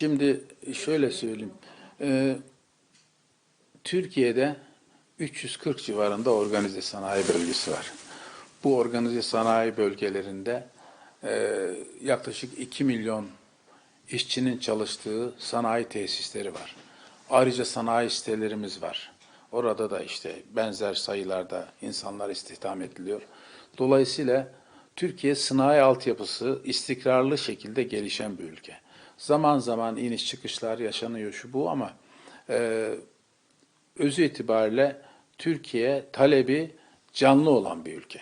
Şimdi şöyle söyleyeyim. Ee, Türkiye'de 340 civarında organize sanayi bölgesi var. Bu organize sanayi bölgelerinde e, yaklaşık 2 milyon işçinin çalıştığı sanayi tesisleri var. Ayrıca sanayi sitelerimiz var. Orada da işte benzer sayılarda insanlar istihdam ediliyor. Dolayısıyla Türkiye sanayi altyapısı istikrarlı şekilde gelişen bir ülke. Zaman zaman iniş çıkışlar yaşanıyor şu bu ama e, özü itibariyle Türkiye talebi canlı olan bir ülke.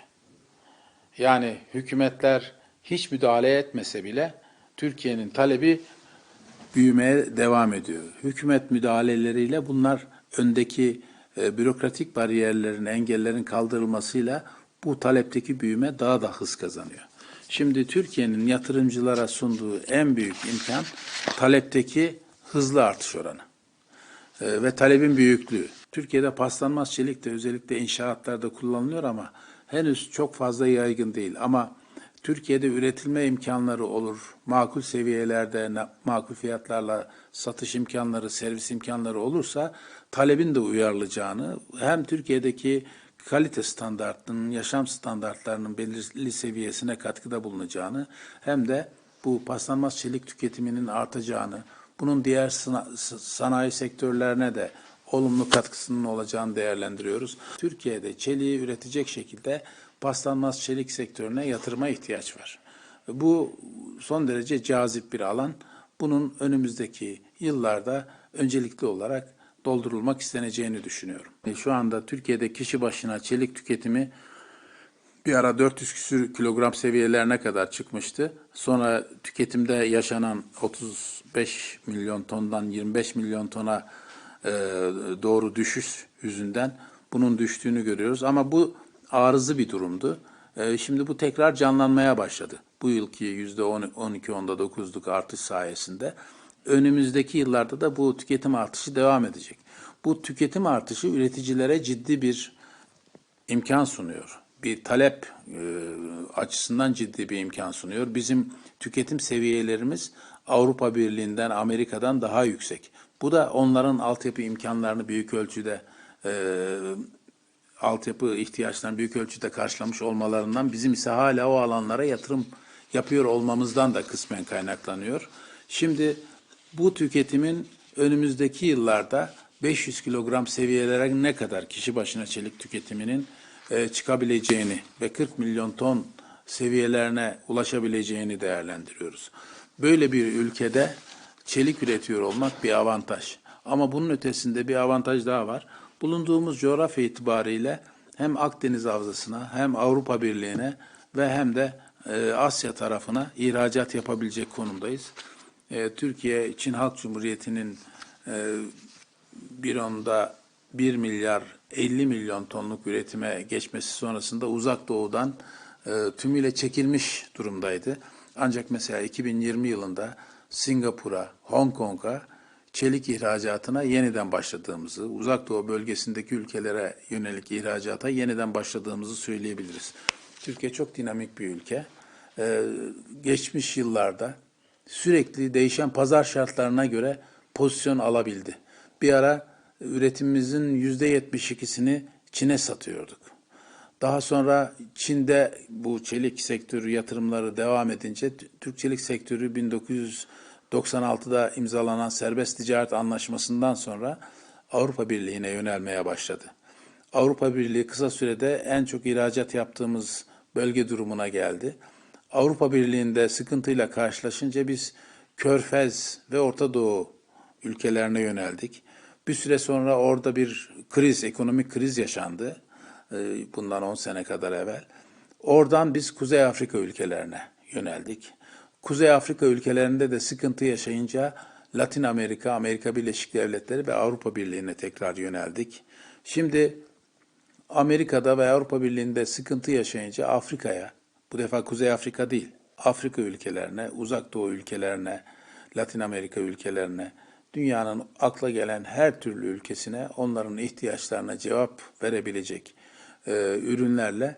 Yani hükümetler hiç müdahale etmese bile Türkiye'nin talebi büyümeye devam ediyor. Hükümet müdahaleleriyle bunlar öndeki e, bürokratik bariyerlerin, engellerin kaldırılmasıyla bu talepteki büyüme daha da hız kazanıyor. Şimdi Türkiye'nin yatırımcılara sunduğu en büyük imkan talepteki hızlı artış oranı e, ve talebin büyüklüğü. Türkiye'de paslanmaz çelik de özellikle inşaatlarda kullanılıyor ama henüz çok fazla yaygın değil. Ama Türkiye'de üretilme imkanları olur, makul seviyelerde, makul fiyatlarla satış imkanları, servis imkanları olursa talebin de uyarılacağını, hem Türkiye'deki kalite standartının, yaşam standartlarının belirli seviyesine katkıda bulunacağını, hem de bu paslanmaz çelik tüketiminin artacağını, bunun diğer sanayi sektörlerine de olumlu katkısının olacağını değerlendiriyoruz. Türkiye'de çeliği üretecek şekilde paslanmaz çelik sektörüne yatırıma ihtiyaç var. Bu son derece cazip bir alan. Bunun önümüzdeki yıllarda öncelikli olarak doldurulmak isteneceğini düşünüyorum. Şu anda Türkiye'de kişi başına çelik tüketimi bir ara 400 küsür kilogram seviyelerine kadar çıkmıştı. Sonra tüketimde yaşanan 35 milyon tondan 25 milyon tona e, doğru düşüş yüzünden bunun düştüğünü görüyoruz. Ama bu arızı bir durumdu. E, şimdi bu tekrar canlanmaya başladı. Bu yılki %12-10'da 9'luk artış sayesinde. Önümüzdeki yıllarda da bu tüketim artışı devam edecek. Bu tüketim artışı üreticilere ciddi bir imkan sunuyor. Bir talep e, açısından ciddi bir imkan sunuyor. Bizim tüketim seviyelerimiz Avrupa Birliği'nden, Amerika'dan daha yüksek. Bu da onların altyapı imkanlarını büyük ölçüde e, altyapı ihtiyaçlarını büyük ölçüde karşılamış olmalarından bizim ise hala o alanlara yatırım yapıyor olmamızdan da kısmen kaynaklanıyor. Şimdi bu tüketimin önümüzdeki yıllarda 500 kilogram seviyelere ne kadar kişi başına çelik tüketiminin e, çıkabileceğini ve 40 milyon ton seviyelerine ulaşabileceğini değerlendiriyoruz. Böyle bir ülkede çelik üretiyor olmak bir avantaj. Ama bunun ötesinde bir avantaj daha var. Bulunduğumuz coğrafya itibariyle hem Akdeniz Havzası'na hem Avrupa Birliği'ne ve hem de e, Asya tarafına ihracat yapabilecek konumdayız. E, Türkiye, Çin Halk Cumhuriyeti'nin e, bir onda 1 milyar 50 milyon tonluk üretime geçmesi sonrasında uzak doğudan e, tümüyle çekilmiş durumdaydı. Ancak mesela 2020 yılında Singapur'a, Hong Kong'a çelik ihracatına yeniden başladığımızı, uzak doğu bölgesindeki ülkelere yönelik ihracata yeniden başladığımızı söyleyebiliriz. Türkiye çok dinamik bir ülke. Ee, geçmiş yıllarda sürekli değişen pazar şartlarına göre pozisyon alabildi. Bir ara üretimimizin yüzde 72'sini Çin'e satıyorduk. Daha sonra Çin'de bu çelik sektörü yatırımları devam edince Türk çelik sektörü 1996'da imzalanan serbest ticaret anlaşmasından sonra Avrupa Birliği'ne yönelmeye başladı. Avrupa Birliği kısa sürede en çok ihracat yaptığımız bölge durumuna geldi. Avrupa Birliği'nde sıkıntıyla karşılaşınca biz Körfez ve Orta Doğu ülkelerine yöneldik. Bir süre sonra orada bir kriz, ekonomik kriz yaşandı. Ee, Bundan 10 sene kadar evvel. Oradan biz Kuzey Afrika ülkelerine yöneldik. Kuzey Afrika ülkelerinde de sıkıntı yaşayınca Latin Amerika, Amerika Birleşik Devletleri ve Avrupa Birliği'ne tekrar yöneldik. Şimdi Amerika'da ve Avrupa Birliği'nde sıkıntı yaşayınca Afrika'ya, bu defa Kuzey Afrika değil, Afrika ülkelerine, Uzak Doğu ülkelerine, Latin Amerika ülkelerine, dünyanın akla gelen her türlü ülkesine onların ihtiyaçlarına cevap verebilecek e, ürünlerle